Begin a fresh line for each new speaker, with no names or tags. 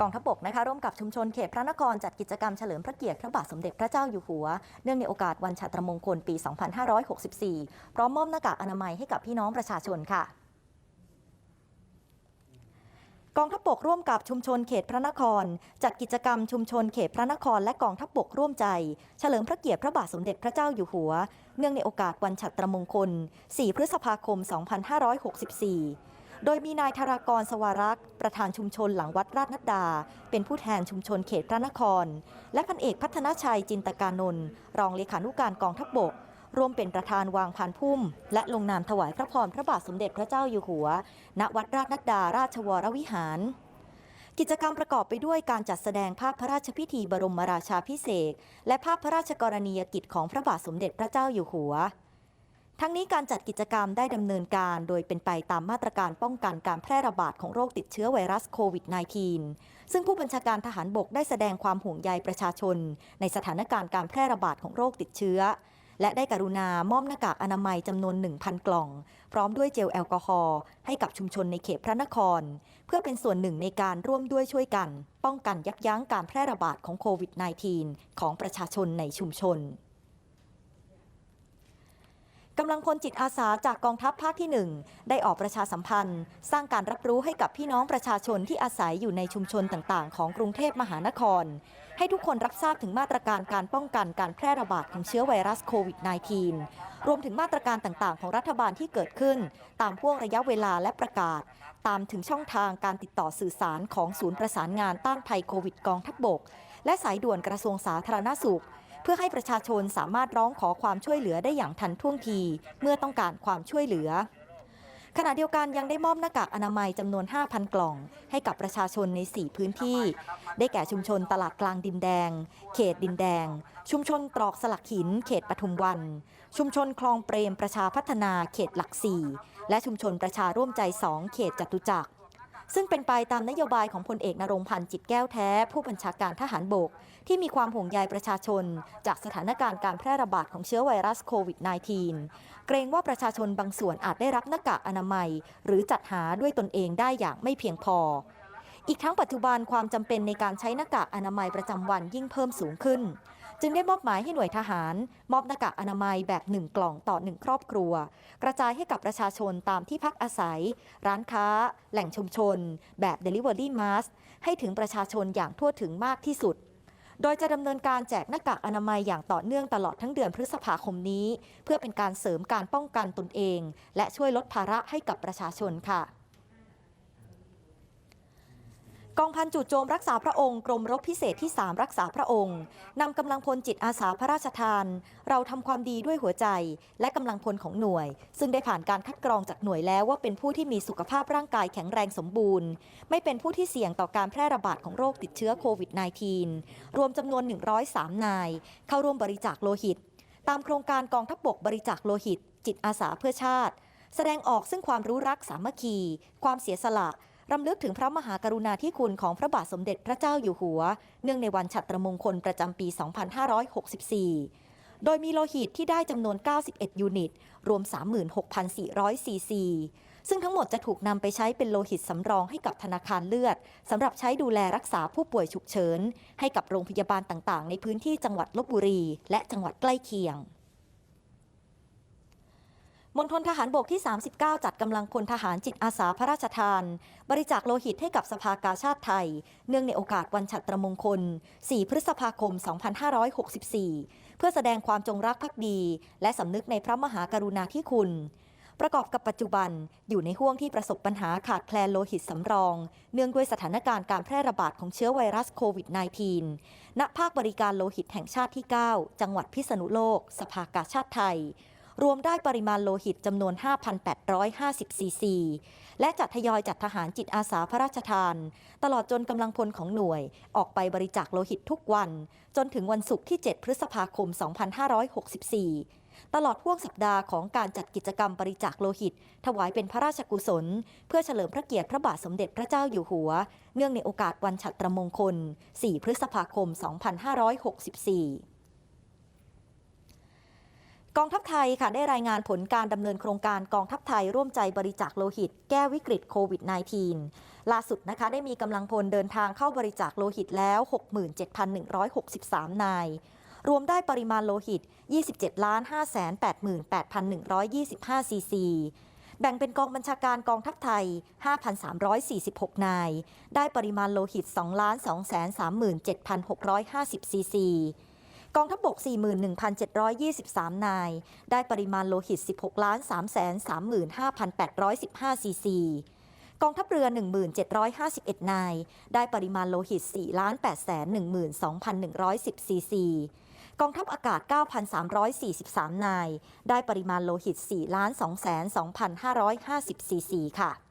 กองทัพบกนะคะร่วมกับชุมชนเขตพระนครจัดกิจกรรมเฉลิมพระเกียรติพระบาทสมเด็จพระเจ้าอยู่หัว เนื่องในโอกาสวันฉัตรมงคลปี 2564 พร้อมมอบหน้ากากอนามัยให้กับพี่น้องประชาชนค่ะกองทัพบกร่วมกับชุมชนเขตพระนคร จัดกิจกรรมชุมชนเขตพระนครและกองทัพบกร่วมใจ เฉลิมพระเกียรติพระบาทสมเด็จพระเจ้าอยู่หัว เนื่องในโอกาสวันฉัตรมงคล 4 พฤษภาคม 2564 โดยมีนายธารากรสวารักษ์ ประธานชุมชนหลังวัดราชนัดดา เป็นผู้แทนชุมชนเขตพระนคร และพันเอกพัฒนาชัยจินตการนนท์รองเลขานุการกองทัพบก ร่วมเป็นประธานวางพานพุ่ม และลงนามถวายพระพรพระบาทสมเด็จพระเจ้าอยู่หัว ณวัดราชนัดดาราชวรวิหาร กิจกรรมประกอบไปด้วยการจัดแสดงภาพพระราชพิธีบรมราชาพิเศษและภาพพระราชกรณียกิจของพระบาทสมเด็จพระเจ้าอยู่หัว ทั้งนี้การจัดกิจกรรมได้ดำเนินการโดยเป็นไปตามมาตรการป้องกันการแพร่ระบาดของโรคติดเชื้อไวรัสโควิด -19 ซึ่งผู้บัญชาการทหารบกได้แสดงความห่วงใยประชาชน ในสถานการณ์การแพร่ระบาดของโรคติดเชื้อ และได้กรุณามอบหน้ากากอนามัยจำนวน 1,000 กล่อง พร้อมด้วยเจลแอลกอฮอล์ให้กับชุมชนในเขตพระนคร เพื่อเป็นส่วนหนึ่งในการร่วมด้วยช่วยกัน ป้องกันยับยั้งการแพร่ระบาดของโควิด -19 ของประชาชนในชุมชน กำลังพลจิตอาสาจากกองทัพภาคที่ 1 ได้ออกประชาสัมพันธ์ สร้างการรับรู้ให้กับพี่น้องประชาชนที่อาศัยอยู่ในชุมชนต่างๆ ของกรุงเทพมหานคร ให้ทุกคนรับทราบถึงมาตรการการป้องกันการแพร่ระบาดของเชื้อไวรัสโควิด -19 รวมถึงมาตรการต่างๆ ของรัฐบาลที่เกิดขึ้น ตามพ่วกระยะเวลาและประกาศ ตามถึงช่องทางการติดต่อสื่อสารของศูนย์ประสานงานต้านภัยโควิดกองทัพบบก และสายด่วนกระทรวงสาธารณสุข เพื่อให้ประชาชนสามารถร้องขอความช่วยเหลือได้อย่างทันท่วงที เมื่อต้องการความช่วยเหลือ ขณะเดียวกันยังได้มอบหน้ากากอนามัยจำนวน 5,000 กล่อง ให้กับประชาชนใน 4 พื้นที่ ได้แก่ชุมชนตลาดกลางดินแดง เขตดินแดง ชุมชนตรอกสลักหิน เขตปทุมวัน ชุมชนคลองเปรมประชาพัฒนาเขตหลักสี่และชุมชนประชาร่วมใจ2เขตจตุจักร ซึ่งเป็นไปตามนโยบายของพลเอกนรงพันธ์จิตแก้วแท้ ผู้บัญชาการทหารบก ที่มีความห่วงใยประชาชน จากสถานการณ์การแพร่ระบาดของเชื้อไวรัสโควิด -19 เกรงว่าประชาชนบางส่วนอาจได้รับหน้ากากอนามัย หรือจัดหาด้วยตนเองได้อย่างไม่เพียงพอ อีกทั้งปัจจุบันความจำเป็นในการใช้หน้ากากอนามัยประจำวันยิ่งเพิ่มสูงขึ้น จึงได้มอบหมายให้หน่วยทหาร มอบหน้ากากอนามัยแบบหนึ่งกล่องต่อหนึ่งครอบครัว กระจายให้กับประชาชนตามที่พักอาศัย ร้านค้า แหล่งชุมชน แบบ Delivery Mass ให้ถึงประชาชนอย่างทั่วถึงมากที่สุด โดยจะดำเนินการแจกหน้ากากอนามัยอย่างต่อเนื่องตลอดทั้งเดือนพฤษภาคมนี้ เพื่อเป็นการเสริมการป้องกันตนเอง และช่วยลดภาระให้กับประชาชนค่ะ กองพันจู่โจมรักษาพระองค์กรมรบพิเศษที่ 3 รักษาพระองค์นำกำลังพลจิตอาสาพระราชทาน เราทำความดีด้วยหัวใจ และกำลังพลของหน่วย ซึ่งได้ผ่านการคัดกรองจากหน่วยแล้วว่าเป็นผู้ที่มีสุขภาพร่างกายแข็งแรงสมบูรณ์ ไม่เป็นผู้ที่เสี่ยงต่อการแพร่ระบาดของโรคติดเชื้อโควิด -19 รวมจำนวน 103 นาย เข้าร่วมบริจาคโลหิต ตามโครงการกองทัพบกบริจาคโลหิต จิตอาสาเพื่อชาติ แสดงออกซึ่งความรู้รักสามัคคี ความเสียสละ รำลึกถึงพระมหากรุณาธิคุณของพระบาทสมเด็จพระเจ้าอยู่หัว เนื่องในวันฉัตรมงคลประจำปี 2564 โดยมีโลหิตที่ได้จำนวน 91 ยูนิต รวม 36,400 ซีซี ซึ่งทั้งหมดจะถูกนำไปใช้เป็นโลหิตสำรองให้กับธนาคารเลือดสำหรับใช้ดูแลรักษาผู้ป่วยฉุกเฉิน ให้กับโรงพยาบาลต่างๆ ในพื้นที่จังหวัดลบบุรี และจังหวัดใกล้เคียง มณฑลทหารบกที่ 39 จัดกำลังพลทหารจิตอาสาพระราชทาน บริจาคโลหิตให้กับสภากาชาติไทย เนื่องในโอกาสวันฉัตรมงคล 4 พฤษภาคม 2564 เพื่อแสดงความจงรักภักดี และสำนึกในพระมหากรุณาธิคุณ ประกอบกับปัจจุบันอยู่ในห่วงที่ประสบปัญหาขาดแคลนโลหิตสำรอง เนื่องด้วยสถานการณ์การแพร่ระบาดของเชื้อไวรัสโควิด -19 ณภาคบริการโลหิตแห่งชาติที่ 9 จังหวัดพิษณุโลก สภากาชาติไทย รวมได้ปริมาณโลหิตจำนวน 5,850ซีซีและจัดทยอยจัดทหารจิตอาสาพระราชทาน ตลอดจนกำลังพลของหน่วย ออกไปบริจาคโลหิตทุกวัน จนถึงวันศุกร์ที่ 7 พฤษภาคม 2564ตลอดห่วงสัปดาห์ของการจัดกิจกรรมบริจาคโลหิต ถวายเป็นพระราชกุศล เพื่อเฉลิมพระเกียรติพระบาทสมเด็จพระเจ้าอยู่หัว เนื่องในโอกาสวันฉัตรมงคล 4 พฤษภาคม 2564 กองทัพไทยค่ะได้รายงานผลการดำเนินโครงการกองทัพไทยร่วมใจบริจาคโลหิต แก้วิกฤตโควิด -19 ล่าสุดนะคะได้มีกำลังพลเดินทางเข้าบริจาคโลหิตแล้ว 67,163 นาย รวมได้ปริมาณโลหิต 27 588,125 ซีซีแบ่งเป็นกองบัญชาการกองทัพไทย 5,346 นาย ได้ปริมาณโลหิต 2,237,650 ซีซี กองทัพบก 41,723 นาย ได้ปริมาณโลหิต 16 335,815 ซีซี กองทัพเรือ 1,751 นาย ได้ปริมาณโลหิต4 812,110 ซีซีกองทัพอากาศ 9,343 นาย ได้ปริมาณโลหิต 4 2 2 550 ซีซี ค่ะ